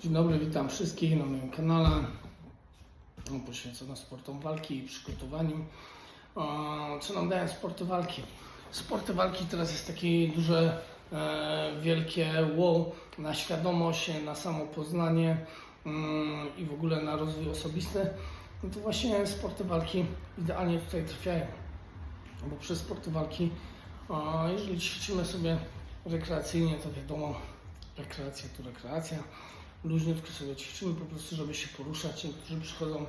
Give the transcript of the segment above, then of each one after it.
Dzień dobry, witam wszystkich na moim kanale no, poświęconym sportom walki i przygotowaniu. Co nam dają sporty walki? Sporty walki teraz jest takie duże, e, wielkie wow na świadomość, na samopoznanie mm, i w ogóle na rozwój osobisty. No to właśnie sporty walki idealnie tutaj trafiają. Bo przez sporty walki, jeżeli ćwiczymy sobie rekreacyjnie, to wiadomo, rekreacja to rekreacja. Luźniutko sobie ćwiczymy po prostu, żeby się poruszać. Niektórzy przychodzą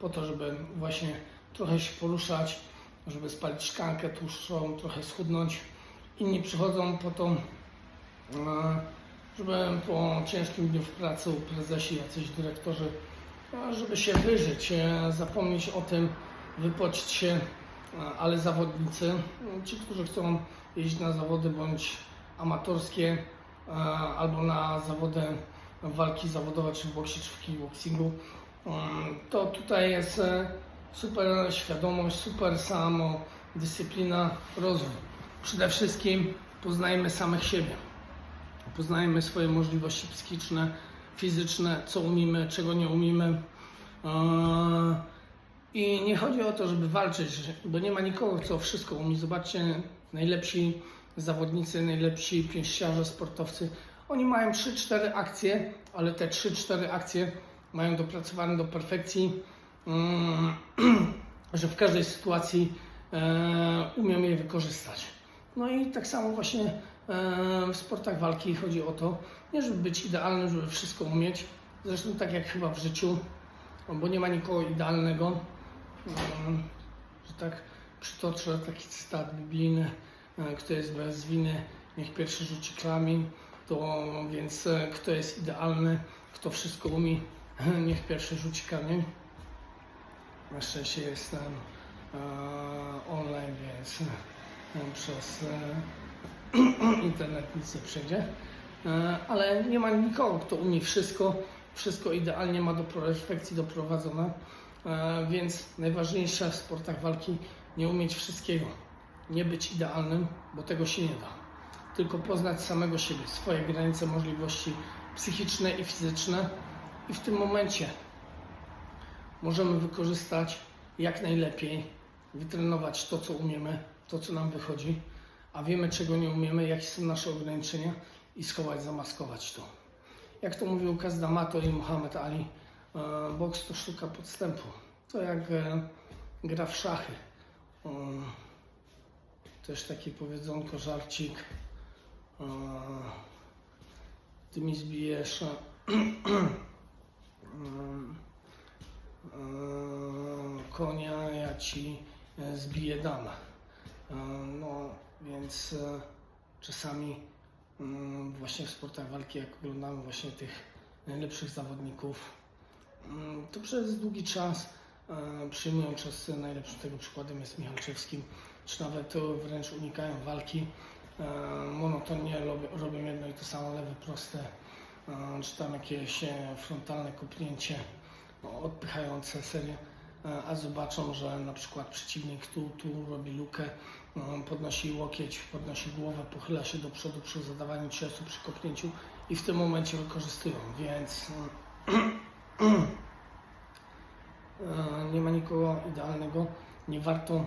po to, żeby właśnie trochę się poruszać, żeby spalić szklankę tłuszczą, trochę schudnąć. Inni przychodzą po to, e, żeby po ciężkim dniu w pracy u prezesi, jacyś dyrektorzy, e, żeby się wyżyć, e, zapomnieć o tym, wypocić się, ale zawodnicy, ci, którzy chcą jeździć na zawody bądź amatorskie, albo na zawody walki zawodowe, czy w boksie, czy w kickboxingu, mm, to tutaj jest e, super świadomość, super samo dyscyplina, rozwój. Przede wszystkim poznajemy samych siebie. Poznajemy swoje możliwości psychiczne, fizyczne, co umiemy, czego nie umiemy. Eee, I nie chodzi o to, żeby walczyć, bo nie ma nikogo, kto wszystko umie. Zobaczcie, najlepsi zawodnicy, najlepsi pięściarze, sportowcy, oni mają 3-4 akcje, ale te 3-4 akcje mają dopracowane do perfekcji, mm, że w każdej sytuacji e, umiem je wykorzystać. No i tak samo właśnie e, w sportach walki chodzi o to, nie żeby być idealnym, żeby wszystko umieć. Zresztą tak jak chyba w życiu, bo nie ma nikogo idealnego. Mm, Że tak przytoczę taki cytat biblijny, e, kto jest bez winy, niech pierwszy rzuci kamień. To więc e, kto jest idealny, kto wszystko umie, niech pierwszy rzuci kamień. Na szczęście jestem e, online, więc e, przez internet nic nie przejdzie. Ale nie ma nikogo, kto umie wszystko, wszystko idealnie ma do perfekcji doprowadzone. Więc najważniejsze w sportach walki nie umieć wszystkiego, nie być idealnym, bo tego się nie da. Tylko poznać samego siebie, swoje granice, możliwości psychiczne i fizyczne i w tym momencie możemy wykorzystać jak najlepiej, wytrenować to, co umiemy, to, co nam wychodzi, a wiemy, czego nie umiemy, jakie są nasze ograniczenia i schować, zamaskować to. Jak to mówił Kazdamato i Muhammad Ali, e, boks to sztuka podstępu. To jak e, gra w szachy. E, Też takie powiedzonko, żarcik. Ty mi zbijesz konia, ja ci e, zbiję damę. No, więc e, czasami mm, właśnie w sportach walki, jak oglądamy właśnie tych najlepszych zawodników, mm, to przez długi czas e, przyjmują czas najlepszym tego przykładem jest Michalczewski, czy nawet wręcz unikają walki. E, Monotonnie robią, jedno i to samo, lewe proste, e, czy tam jakieś e, frontalne kopnięcie no, odpychające serię, a zobaczą, że na przykład przeciwnik tu, tu robi lukę, podnosi łokieć, podnosi głowę, pochyla się do przodu przy zadawaniu ciosu, przy kopnięciu i w tym momencie wykorzystują, więc nie ma nikogo idealnego, nie warto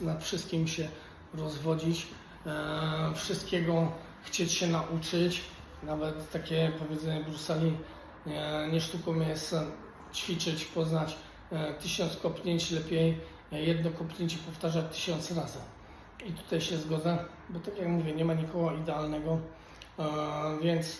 nad wszystkim się rozwodzić, e, wszystkiego chcieć się nauczyć, nawet takie powiedzenie Brusali, e, nie sztuką jest ćwiczyć, poznać e, tysiąc kopnięć, lepiej jedno kopnięcie powtarzać tysiąc razy. I tutaj się zgodzę, bo tak jak mówię, nie ma nikogo idealnego, więc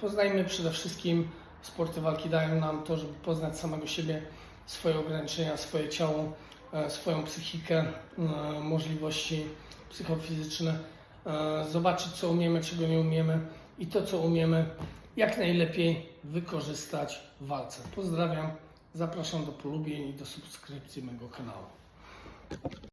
poznajmy przede wszystkim, sporty walki dają nam to, żeby poznać samego siebie, swoje ograniczenia, swoje ciało, e, swoją psychikę, e, możliwości psychofizyczne, e, zobaczyć co umiemy, czego nie umiemy i to co umiemy jak najlepiej wykorzystać w walce. Pozdrawiam, zapraszam do polubień i do subskrypcji mojego kanału.